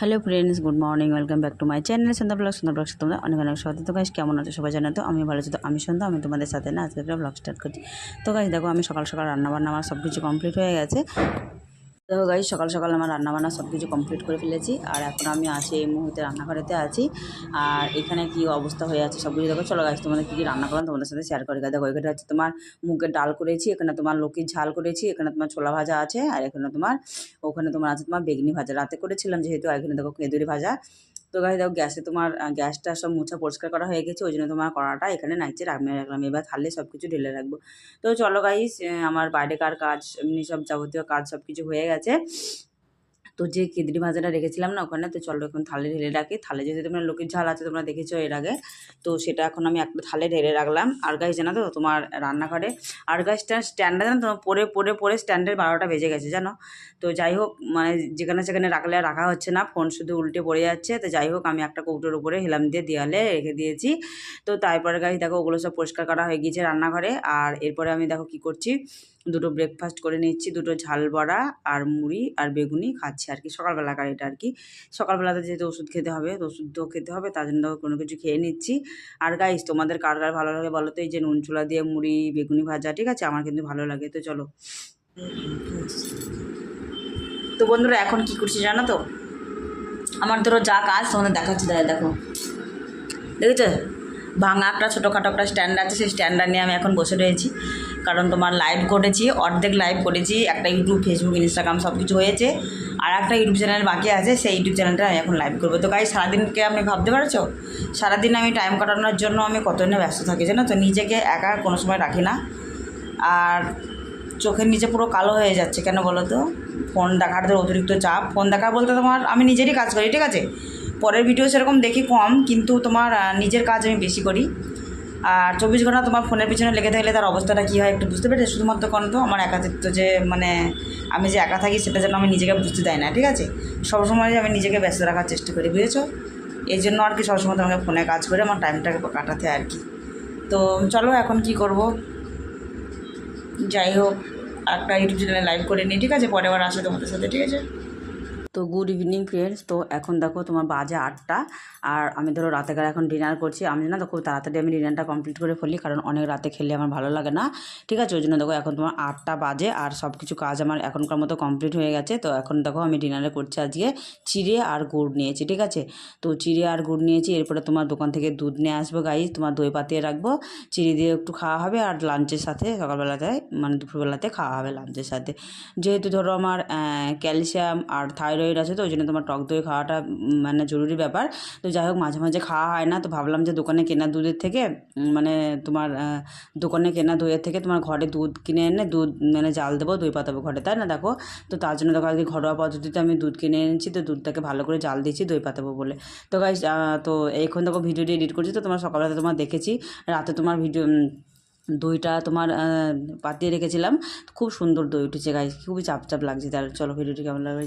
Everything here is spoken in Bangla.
Hello friends good morning welcome back to my channel Sandhya vlog Sandhya vlog তোমাদের অনেক অনেক সাথে তো গাছ কেমন আছো? সবাই জানো তো আমি ভালো আছি। তো আমি সন্ধ্যা, আমি তোমাদের সাথে না আজকে একটা ব্লগ স্টার্ট করছি। তো গাছ দেখো, আমি সকাল সকাল রান্নাবান্না আমার সব কিছু কমপ্লিট হয়ে গেছে। দেখো গাই সকাল সকাল আমার রান্নাবান্না সব কিছু কমপ্লিট করে ফেলেছি। আর এখন আমি আছি এই মুহূর্তে রান্নাঘরেতে আছি। আর এখানে কি অবস্থা হয়ে আছে সব কিছু দেখো। চলো গাছ তোমাদের কী কী রান্না করলাম তোমাদের সাথে শেয়ার করি। দেখো, এখানে হচ্ছে তোমার মুগের ডাল করেছি, এখানে তোমার লোকের ঝাল করেছি, এখানে তোমার ছোলা ভাজা আছে, আর এখানে তোমার, ওখানে তোমার আছে তোমার বেগনি ভাজা। রাতে করেছিলাম যেহেতু এখানে দেখো কেঁদুরি ভাজা। তো গাছ দেখো গ্যাসে তোমার গ্যাসটা সব মুছা পরিষ্কার করা হয়ে গেছে ওই জন্য তোমার কড়াটা এখানে নাইচে রাখবে রাখলাম। এবার থালে সব কিছু ঢেলে রাখব। তো চলো গাইস আমার বাইরেকার কাজ, এমনি সব যাবতীয় কাজ সব কিছু হয়ে গেছে। তো যে কেদরি ভাজাটা রেখেছিলাম না ওখানে, তো চলো এখন থালে ঢেলে রাখি। থালে যেহেতু তোমরা লোকের ঝাল আছে, তোমরা দেখেছ এর আগে। তো সেটা এখন আমি একটা থালে ঢেলে রাখলাম। আর গাছ জানো তো, তোমার রান্নাঘরে। আর গাছটা স্ট্যান্ডে জানো তোমার পরে পরে পরে স্ট্যান্ডের বারোটা বেজে গেছে, জানো? তো যাই হোক মানে যেখানে সেখানে রাখলে রাখা হচ্ছে না, ফোন শুধু উল্টে পড়ে যাচ্ছে। তো যাই হোক, আমি একটা কৌটোর উপরে হেলাম দিয়ে দেওয়ালে রেখে দিয়েছি। তো তারপরে গাছ দেখো, ওগুলো সব পরিষ্কার করা হয়ে গিয়েছে রান্নাঘরে। আর এরপরে আমি দেখো কি করছি। দুটো ব্রেকফাস্ট করে নিচ্ছি, দুটো ঝাল বড়া আর মুড়ি আর বেগুনি খাচ্ছি আর কি। সকালবেলাকার এটা আর কি। সকালবেলাতে যেহেতু ওষুধ খেতে হবে, তো ওষুধ তো খেতে হবে, তার জন্য কোনো কিছু খেয়ে নিচ্ছি। আর গাইস তোমাদের কার কার ভালো লাগে বলো তো? এই যে নুন চুলা দিয়ে মুড়ি, বেগুনি ভাজা, ঠিক আছে? আমার কিন্তু ভালো লাগে, তো চলো। তো বন্ধুরা, এখন কি করছি জানো তো? আমার ধরো যা কাজ, তোমাদের দেখাচ্ছি দাদা দেখো। দেখেছ? ভাঙা একটা ছোটোখাটো একটা স্ট্যান্ড আছে, সেই স্ট্যান্ডার নিয়ে আমি এখন বসে রয়েছি। কারণ তোমার লাইভ করেছি, অর্ধেক লাইভ করেছি, একটা ইউটিউব ফেসবুক ইনস্টাগ্রাম সব কিছু হয়েছে, আর একটা ইউটিউব চ্যানেল বাকি আছে, সেই ইউটিউব চ্যানেলটা আমি এখন লাইভ করব। তো গাই সারাদিনকে আপনি ভাবতে পারছ? সারাদিন আমি টাইম কাটানোর জন্য আমি কত না ব্যস্ত থাকি জানো তো? নিজেকে একা কোনো সময় রাখি না। আর চোখের নিচে পুরো কালো হয়ে যাচ্ছে, কেন বলো তো? ফোন দেখার অতিরিক্ত চাপ। ফোন দেখা বলতে তোমার আমি নিজেরই কাজ করি, ঠিক আছে? পরের ভিডিও সেরকম দেখি কম, কিন্তু তোমার নিজের কাজ আমি বেশি করি। আর চব্বিশ ঘণ্টা তোমার ফোনের পিছনে লেগে থাকলে তার অবস্থাটা কী হয় একটু বুঝতে পেরেছ? শুধুমাত্র কোন তো আমার একাকিত্ব যে মানে আমি যে একা থাকি সেটা যেন আমি নিজেকে বুঝতে দেয় না, ঠিক আছে? সবসময় আমি নিজেকে ব্যস্ত রাখার চেষ্টা করি, বুঝেছ? এই জন্য আর কি সবসময় তোমাকে ফোনে কাজ করে আমার টাইমটাকে কাটাতে আর কি। তো চলো এখন কি করব? যাই হোক, একটা ইউটিউব চ্যানেলে লাইভ করে নিই, ঠিক আছে? পরে আবার আসে তোমাদের সাথে, ঠিক আছে? তো গুড ইভিনিং ফ্রেন্ডস তো এখন দেখো তোমার বাজে আটটা, আর আমি ধরো রাতে রাতেকার এখন ডিনার করছি। আমি না খুব তাড়াতাড়ি আমি ডিনারটা কমপ্লিট করে ফেলি, কারণ অনেক রাতে খেলে আমার ভালো লাগে না। ঠিক আছে ওই জন্য দেখো এখন তোমার আটটা বাজে, আর সব কিছু কাজ আমার এখনকার মতো কমপ্লিট হয়ে গেছে। তো এখন দেখো আমি ডিনারে করছি আজকে চিড়ে আর গুড় নিয়েছি, ঠিক আছে? তো চিড়ে আর গুড় নিয়েছি, এরপরে তোমার দোকান থেকে দুধ নিয়ে আসব গাইজ তোমার দই পাতিয়ে রাখব। চিড়ে দিয়ে একটু খাওয়া হবে, আর লাঞ্চের সাথে সকালবেলাতে মানে দুপুরবেলাতে খাওয়া হবে লাঞ্চের সাথে। যেহেতু ধরো আমার ক্যালসিয়াম আর থাইরয়েড আছে তো ওই জন্য তোমার টক দই খাওয়াটা মানে জরুরি ব্যাপার। তো যাই হোক, মাঝে মাঝে খাওয়া হয় না, তো ভাবলাম যে দোকানে কেনা দুধের থেকে মানে তোমার দোকানে কেনা দইয়ের থেকে তোমার ঘরে দুধ কিনে এনে, দুধ মানে জাল দেবো, দই পাতাবো ঘরে, তাই না? দেখো, তো তার জন্য দেখো আজকে ঘরোয়া পদ্ধতিতে আমি দুধ কিনে এনেছি, তো দুধটাকে ভালো করে জাল দিয়েছি, দই পাতাবো বলে। তো গাইজ তো এখন দেখো ভিডিওটি এডিট করছি, তো তোমার সকালবেলা তোমার দেখেছি, রাতে তোমার ভিডিও দইটা তোমার পাতিয়ে রেখেছিলাম খুব সুন্দর দই উঠেছে গাইজ খুবই চাপ চাপ লাগছে, তার, চলো ভিডিওটি কেমন লাগবে